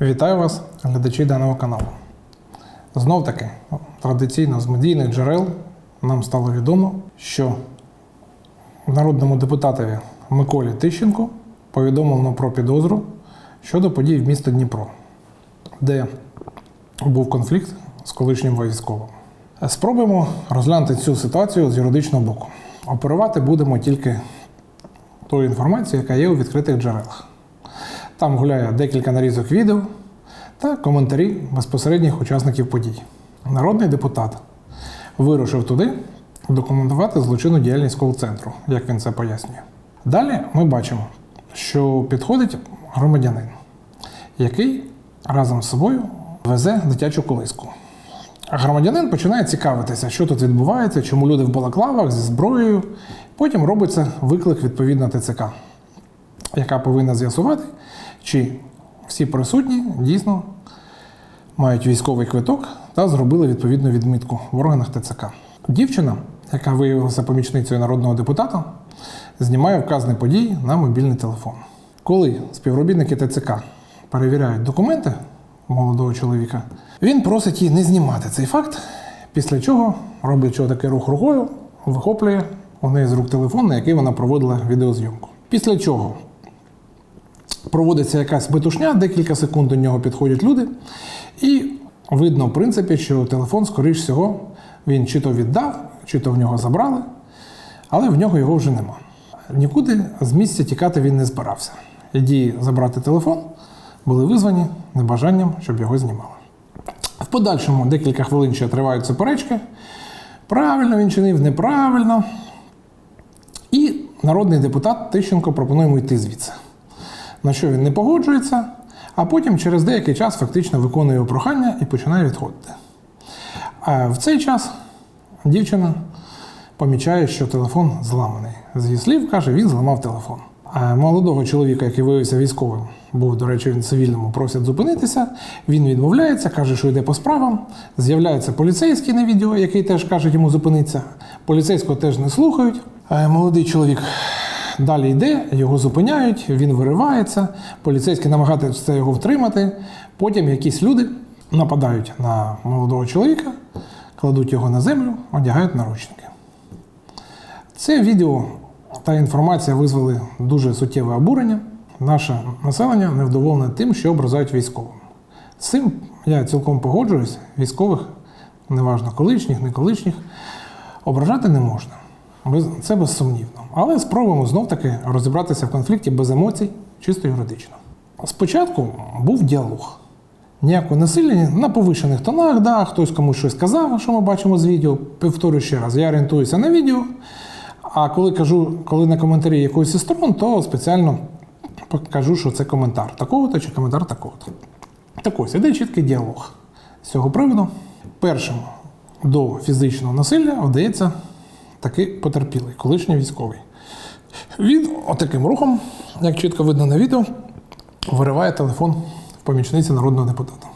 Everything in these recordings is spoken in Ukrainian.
Вітаю вас, глядачі даного каналу. Знов таки, традиційно з медійних джерел нам стало відомо, що народному депутатові Миколі Тищенку повідомлено про підозру щодо подій в місто Дніпро, де був конфлікт з колишнім військовим. Спробуємо розглянути цю ситуацію з юридичного боку. Оперувати будемо тільки тою інформацією, яка є у відкритих джерелах. Там гуляє декілька нарізок відео та коментарі безпосередніх учасників подій. Народний депутат вирушив туди документувати злочинну діяльність кол-центру, як він це пояснює. Далі ми бачимо, що підходить громадянин, який разом з собою везе дитячу колиску. А громадянин починає цікавитися, що тут відбувається, чому люди в балаклавах зі зброєю. Потім робиться виклик відповідно ТЦК, яка повинна з'ясувати, чи всі присутні дійсно мають військовий квиток та зробили відповідну відмітку в органах ТЦК. Дівчина, яка виявилася помічницею народного депутата, знімає вказані події на мобільний телефон. Коли співробітники ТЦК перевіряють документи молодого чоловіка, він просить її не знімати цей факт, після чого, роблячи такий рух рукою, вихоплює у неї з рук телефон, на який вона проводила відеозйомку. Після чого проводиться якась метушня, декілька секунд до нього підходять люди, і видно, в принципі, що телефон, скоріш всього, він чи то віддав, чи то в нього забрали, але в нього його вже нема. Нікуди з місця тікати він не збирався. Ідії забрати телефон були визвані небажанням, щоб його знімали. В подальшому декілька хвилин ще тривають суперечки. Правильно він чинив, неправильно. І народний депутат Тищенко пропонує йому йти звідси. На що він не погоджується, а потім через деякий час фактично виконує його прохання і починає відходити. А в цей час дівчина помічає, що телефон зламаний. З її слів каже, він зламав телефон. А молодого чоловіка, який виявився військовим, був, до речі, він цивільному, просять зупинитися. Він відмовляється, каже, що йде по справам. З'являється поліцейський на відео, який теж каже йому зупинитися. Поліцейського теж не слухають. А молодий чоловік далі йде, його зупиняють, він виривається. Поліцейські намагаються його втримати. Потім якісь люди нападають на молодого чоловіка, кладуть його на землю, одягають наручники. Це відео та інформація визвали дуже суттєве обурення. Наше населення невдоволене тим, що образають військовим. З цим я цілком погоджуюсь, військових, неважно колишніх, не колишніх, ображати не можна. Це безсумнівно. Але спробуємо знов-таки розібратися в конфлікті без емоцій, чисто юридично. Спочатку був діалог. Ніякого насилля на повишених тонах, да, хтось комусь щось сказав, що ми бачимо з відео. Повторюю ще раз, я орієнтуюся на відео. А коли кажу, коли на коментарі якоїсь із сторон, то спеціально покажу, що це коментар такого-то чи коментар такого-то. Так ось, іде чіткий діалог з цього приводу. Першим до фізичного насилля вдається такий потерпілий, колишній військовий. Він отаким рухом, як чітко видно на відео, вириває телефон в помічниці народного депутата.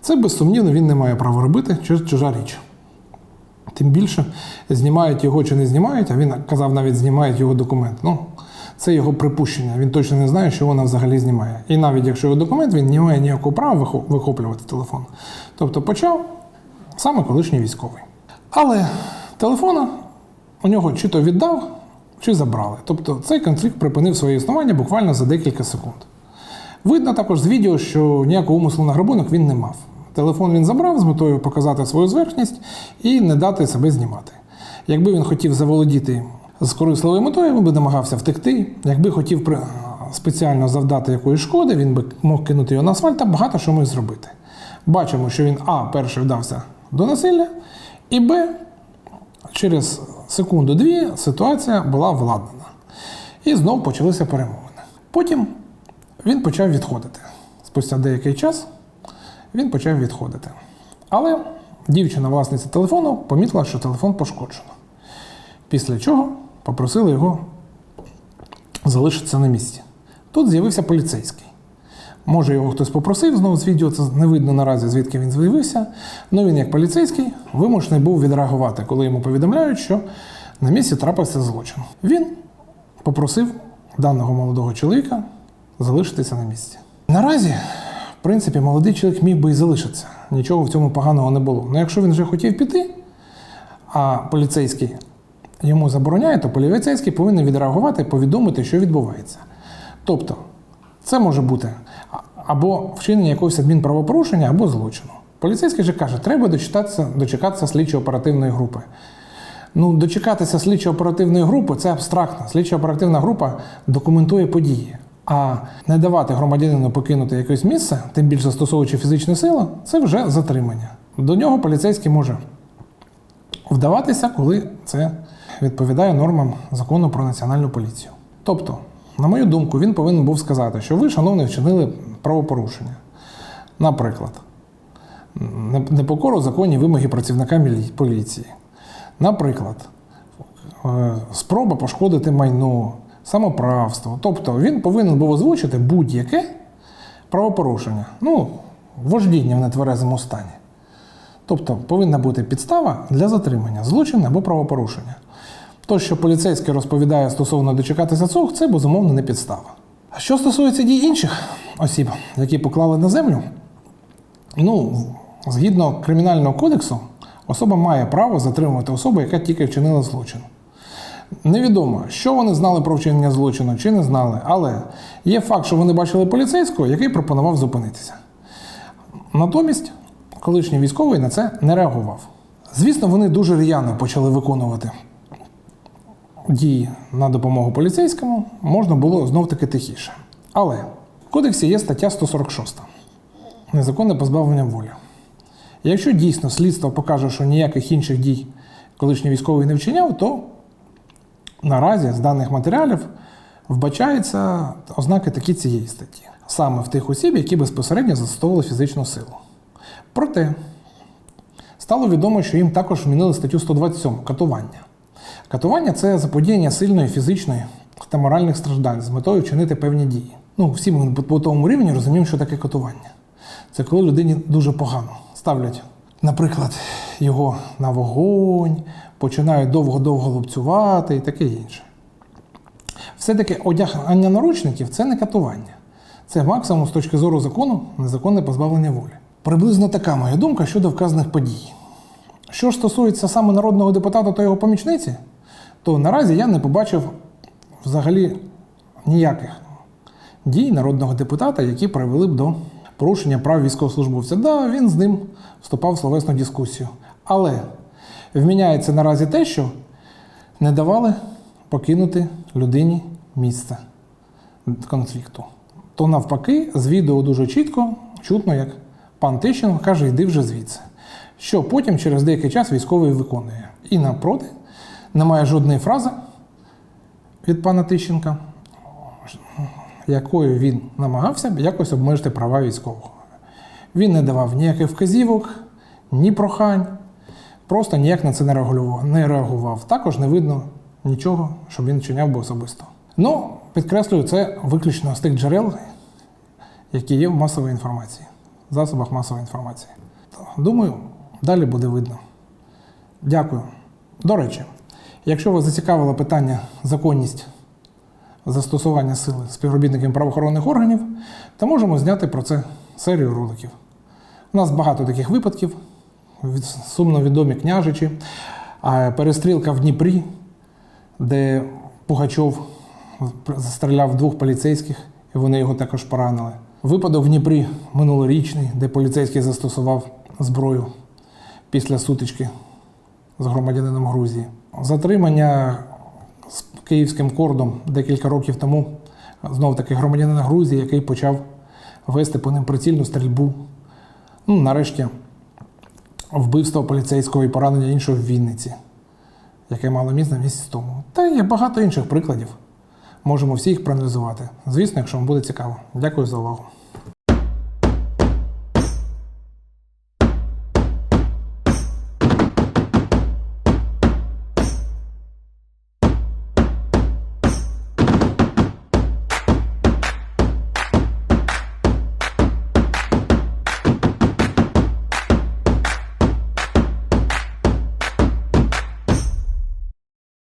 Це безсумнівно він не має права робити, чи чужа річ. Тим більше знімають його чи не знімають, а він казав, навіть знімають його документ. Ну, це його припущення. Він точно не знає, що вона взагалі знімає. І навіть якщо його документ, він не має ніякого права вихоплювати телефон. Тобто почав саме колишній військовий. Але телефона у нього чи то віддав, чи забрали. Тобто цей конфлікт припинив своє існування буквально за декілька секунд. Видно також з відео, що ніякого умислу на грабунок він не мав. Телефон він забрав з метою показати свою зверхність і не дати себе знімати. Якби він хотів заволодіти з корисливою метою, він би намагався втекти. Якби хотів спеціально завдати якоїсь шкоди, він би мог кинути його на асфальт та багато що міг зробити. Бачимо, що він А перший вдався до насилля, і Б через секунду-дві ситуація була владнана. І знов почалися перемовини. Потім він почав відходити. Спустя деякий час він почав відходити. Але дівчина, власниця телефону, помітила, що телефон пошкоджено. Після чого попросили його залишитися на місці. Тут з'явився поліцейський. Може, його хтось попросив знову з відео, це не видно наразі, звідки він з'явився. Ну він, як поліцейський, вимушений був відреагувати, коли йому повідомляють, що на місці трапився злочин. Він попросив даного молодого чоловіка залишитися на місці. Наразі в принципі, молодий чоловік міг би і залишитися. Нічого в цьому поганого не було. Ну якщо він вже хотів піти, а поліцейський йому забороняє, то поліцейський повинен відреагувати і повідомити, що відбувається. Тобто, це може бути або вчинення якогось адмінправопорушення, або злочину. Поліцейський же каже, треба дочитатися, дочекатися слідчо-оперативної групи. Ну, дочекатися слідчо-оперативної групи це абстрактно. Слідчо-оперативна група документує події. А не давати громадянину покинути якесь місце, тим більше застосовуючи фізичну силу, це вже затримання. До нього поліцейський може вдаватися, коли це відповідає нормам закону про національну поліцію. Тобто, на мою думку, він повинен був сказати, що ви, шановний, вчинили правопорушення. Наприклад, непокору законні вимоги працівника поліції. Наприклад, е, спроба пошкодити майно, самоправство. Тобто він повинен був озвучити будь-яке правопорушення. Ну, вождіння в нетверезому стані. Тобто повинна бути підстава для затримання, злочин або правопорушення. То, що поліцейський розповідає стосовно дочекатися цього, це безумовно не підстава. А що стосується дій інших осіб, які поклали на землю, ну, згідно кримінального кодексу, особа має право затримувати особу, яка тільки вчинила злочин. Невідомо, що вони знали про вчинення злочину чи не знали, але є факт, що вони бачили поліцейського, який пропонував зупинитися. Натомість, колишній військовий на це не реагував. Звісно, вони дуже р'яно почали виконувати дії на допомогу поліцейському, можна було знов-таки тихіше. Але в кодексі є стаття 146 незаконне позбавлення волі. Якщо дійсно слідство покаже, що ніяких інших дій колишній військовий не вчиняв, то наразі з даних матеріалів вбачаються ознаки такі цієї статті, саме в тих осіб, які безпосередньо застосовували фізичну силу. Проте стало відомо, що їм також вмінили статтю 127 катування. Катування це заподіяння сильної фізичної та моральних страждань з метою вчинити певні дії. Ну, всі ми по побутовому рівні розуміємо, що таке катування. Це коли людині дуже погано ставлять, наприклад, його на вогонь, починають довго-довго лупцювати і таке інше. Все-таки одягання наручників це не катування. Це максимум з точки зору закону незаконне позбавлення волі. Приблизно така моя думка щодо вказаних подій. Що ж стосується саме народного депутата та його помічниці, то наразі я не побачив взагалі ніяких дій народного депутата, які привели б до порушення прав військовослужбовця. Да, він з ним вступав в словесну дискусію. Але вміняється наразі те, що не давали покинути людині місце конфлікту. То навпаки, з відео дуже чітко чутно, як пан Тищенко каже, йди вже звідси. Що потім через деякий час військовий виконує. І напроти немає жодної фрази від пана Тищенка, якою він намагався якось обмежити права військового. Він не давав ніяких вказівок, ні прохань, просто ніяк на це не реагував. Також не видно нічого, щоб він вчиняв би особисто. Ну, підкреслюю, це виключно з тих джерел, які є в масовій інформації, в засобах масової інформації. Думаю, далі буде видно. Дякую. До речі, якщо вас зацікавило питання законність застосування сили співробітниками правоохоронних органів, то можемо зняти про це серію роликів. У нас багато таких випадків, сумно відомі княжичі, перестрілка в Дніпрі, де Пугачов застріляв двох поліцейських, і вони його також поранили. Випадок в Дніпрі минулорічний, де поліцейський застосував зброю після сутички з громадянином Грузії. Затримання з київським кордом декілька років тому знов таки громадянина Грузії, який почав вести по ним прицільну стрільбу. Ну, нарешті, вбивство поліцейського і поранення іншого в Вінниці, яке мало місце місяць тому. Та є багато інших прикладів. Можемо всі їх проаналізувати. Звісно, якщо вам буде цікаво. Дякую за увагу.